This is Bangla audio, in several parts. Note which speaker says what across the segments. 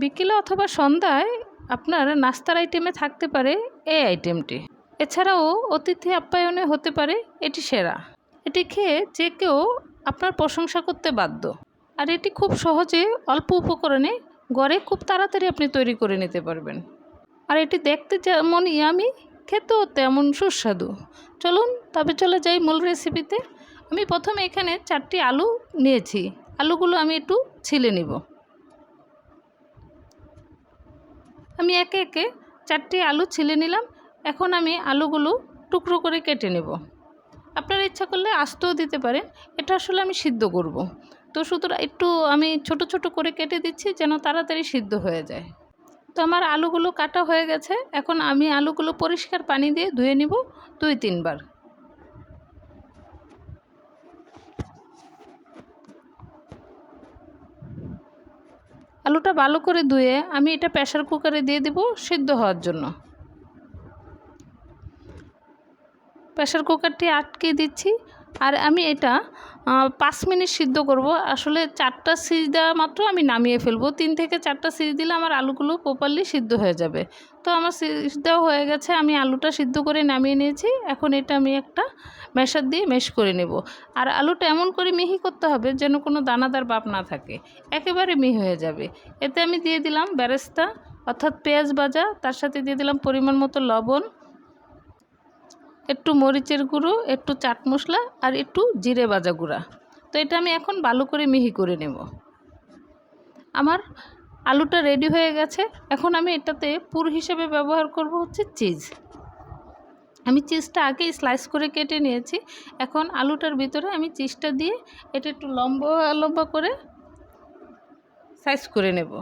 Speaker 1: বিকেলে অথবা সন্ধ্যায় আপনার নাস্তার আইটেমে থাকতে পারে এই আইটেমটি এছাড়াও অতিথি আপ্যায়নে হতে পারে এটি সেরা। এটি খেয়ে যে কেউ আপনার প্রশংসা করতে বাধ্য। আর এটি খুব সহজে অল্প উপকরণে ঘরে খুব তাড়াতাড়ি আপনি তৈরি করে নিতে পারবেন। আর এটি দেখতে যেমন ইয়ামি, খেতেও তেমন সুস্বাদু। চলুন তবে চলে যাই মূল রেসিপিতে আমি প্রথমে এখানে চারটি আলু নিয়েছি। আলুগুলো আমি একটু ছিলে নিব। আমি একে একে চারটি আলু ছিলে নিলাম। এখন আমি আলুগুলো টুকরো করে কেটে নেব। আপনারা ইচ্ছা করলে আস্তও দিতে পারেন। এটা আসলে আমি সিদ্ধ করব। তো সুতরাং একটু আমি ছোট ছোট করে কেটে দিচ্ছি যেন তাড়াতাড়ি সিদ্ধ হয়ে যায়। তো আমার আলুগুলো কাটা হয়ে গেছে। এখন আমি আলুগুলো পরিষ্কার পানি দিয়ে ধুয়ে নিব দুই তিনবার। আলুটা ভালো করে ধুয়ে আমি এটা প্রেশার কুকারে দিয়ে দেব সিদ্ধ হওয়ার জন্য। প্রেশার কুকারটি আটকে দিচ্ছি আর আমি এটা পাঁচ মিনিট সিদ্ধ করব। আসলে চারটা সিজ দেওয়া মাত্র আমি নামিয়ে ফেলব। তিন থেকে চারটা সিজ দিলে আমার আলুগুলো প্রপারলি সিদ্ধ হয়ে যাবে। তো আমার সিজ দেওয়া হয়ে গেছে, আমি আলুটা সিদ্ধ করে নামিয়ে নিয়েছি। এখন এটা আমি একটা মেশার দিয়ে মেশ করে নেব। আর আলুটা এমন করে মিহি করতে হবে যেন কোনো দানাদার বাপ না থাকে। একেবারে মিহি হয়ে যাবে। এতে আমি দিয়ে দিলাম ব্যারেস্তা, অর্থাৎ পেঁয়াজ ভাজা। তার সাথে দিয়ে দিলাম পরিমাণ মতো লবণ, একটু মরিচের গুঁড়ো, একটু চাট মশলা আর একটু জিরে ভাজা গুঁড়া। তো এটা আমি এখন ভালো করে মিহি করে নেব। আমার আলুটা রেডি হয়ে গেছে। এখন আমি এটাতে পুর হিসেবে ব্যবহার করব হচ্ছে চিজ। আমি চিজটা আগেই স্লাইস করে কেটে নিয়েছি। এখন আলুটার ভিতরে আমি চিজটা দিয়ে এটা একটু লম্বা লম্বা করে সাইজ করে নেব।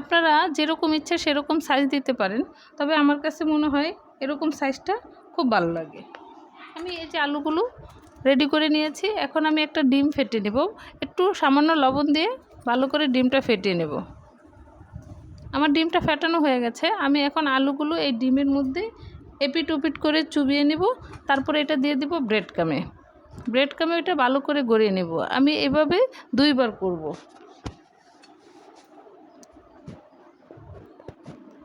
Speaker 1: আপনারা যেরকম ইচ্ছা সেরকম সাইজ দিতে পারেন, তবে আমার কাছে মনে হয় এরকম সাইজটা খুব ভালো লাগে। আমি এই যে আলুগুলো রেডি করে নিয়েছি, এখন আমি একটা ডিম ফেটে নেব। একটু সামান্য লবণ দিয়ে ভালো করে ডিমটা ফেটিয়ে নেব। আমার ডিমটা ফেটানো হয়ে গেছে। আমি এখন আলুগুলো এই ডিমের মধ্যে এপিট উপিট করে চুবিয়ে নেব। তারপরে এটা দিয়ে দিব ব্রেড কামে ব্রেড কামে এটা ভালো করে গড়িয়ে নেব। আমি এভাবে দুইবার করব।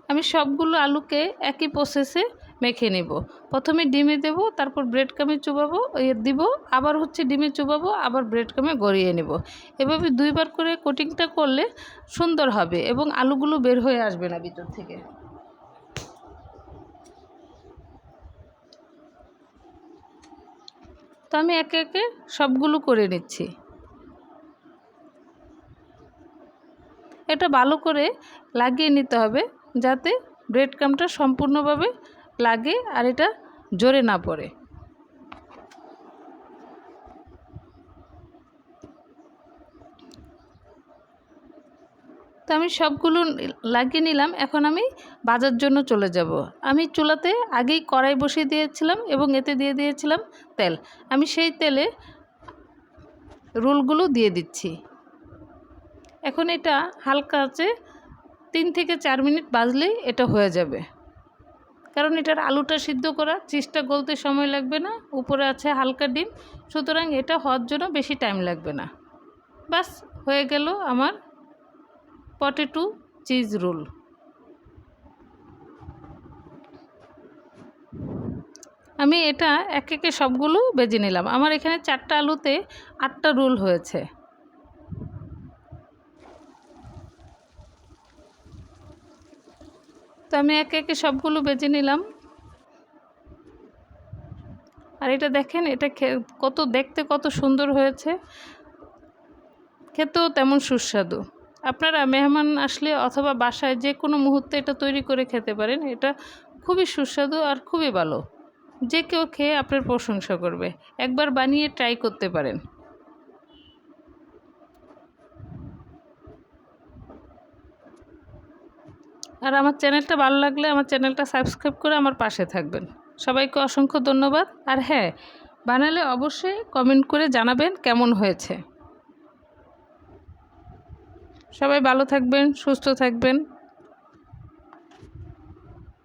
Speaker 1: আমি সবগুলো আলুকে একই প্রসেসে মেখে নেব। প্রথমে ডিমে দেব, তারপর ব্রেড কামে চুবাবো দিব, আবার হচ্ছে ডিমে চুবাবো, আবার ব্রেড কামে গড়িয়ে নেব। এভাবে দুইবার করে কোটিংটা করলে সুন্দর হবে এবং আলুগুলো বের হয়ে আসবে না ভিতর থেকে। তো আমি একে একে সবগুলো করে নিচ্ছি। এটা ভালো করে লাগিয়ে নিতে হবে যাতে ব্রেড ক্রামটা সম্পূর্ণভাবে লাগে আর এটা জোরে না পড়ে। তো আমি সবগুলো লাগিয়ে নিলাম, এখন আমি বাজার জন্য চলে যাব। আমি চুলাতে আগেই কড়াই বসিয়ে দিয়েছিলাম এবং এতে দিয়ে দিয়েছিলাম তেল। আমি সেই তেলে রোলগুলো দিয়ে দিচ্ছি। এখন এটা হালকা আছে, তিন থেকে চার মিনিট বাজলেই এটা হয়ে যাবে। কারণ এটার আলুটা সিদ্ধ করা চিজটা গলতে সময় লাগবে না, উপরে আছে হালকা ডিম, সুতরাং এটা হওয়ার জন্য বেশি টাইম লাগবে না। বাস, হয়ে গেল আমার পটেটো চিজ রোল। আমি এটা এক একে সবগুলো বেজে নিলাম। আমার এখানে চারটা আলুতে আটটা রোল হয়েছে। তো আমি একে একে সবগুলো বেজে নিলাম। আর এটা দেখেন, এটা কত দেখতে কত সুন্দর হয়েছে। খেতেও তেমন সুস্বাদু। আপনারা মেহমান আসলে অথবা বাসায় যে কোনো মুহূর্তে এটা তৈরি করে খেতে পারেন। এটা খুবই সুস্বাদু আর খুবই ভালো। যে কেউ খেয়ে আপনার প্রশংসা করবে। একবার বানিয়ে ট্রাই করতে পারেন। আর আমার চ্যানেলটা ভালো লাগলে আমার চ্যানেলটা সাবস্ক্রাইব করে আমার পাশে থাকবেন। সবাইকে অসংখ্য ধন্যবাদ। আর হ্যাঁ বানালে অবশ্যই কমেন্ট করে জানাবেন কেমন হয়েছে। সবাই ভালো থাকবেন, সুস্থ থাকবেন।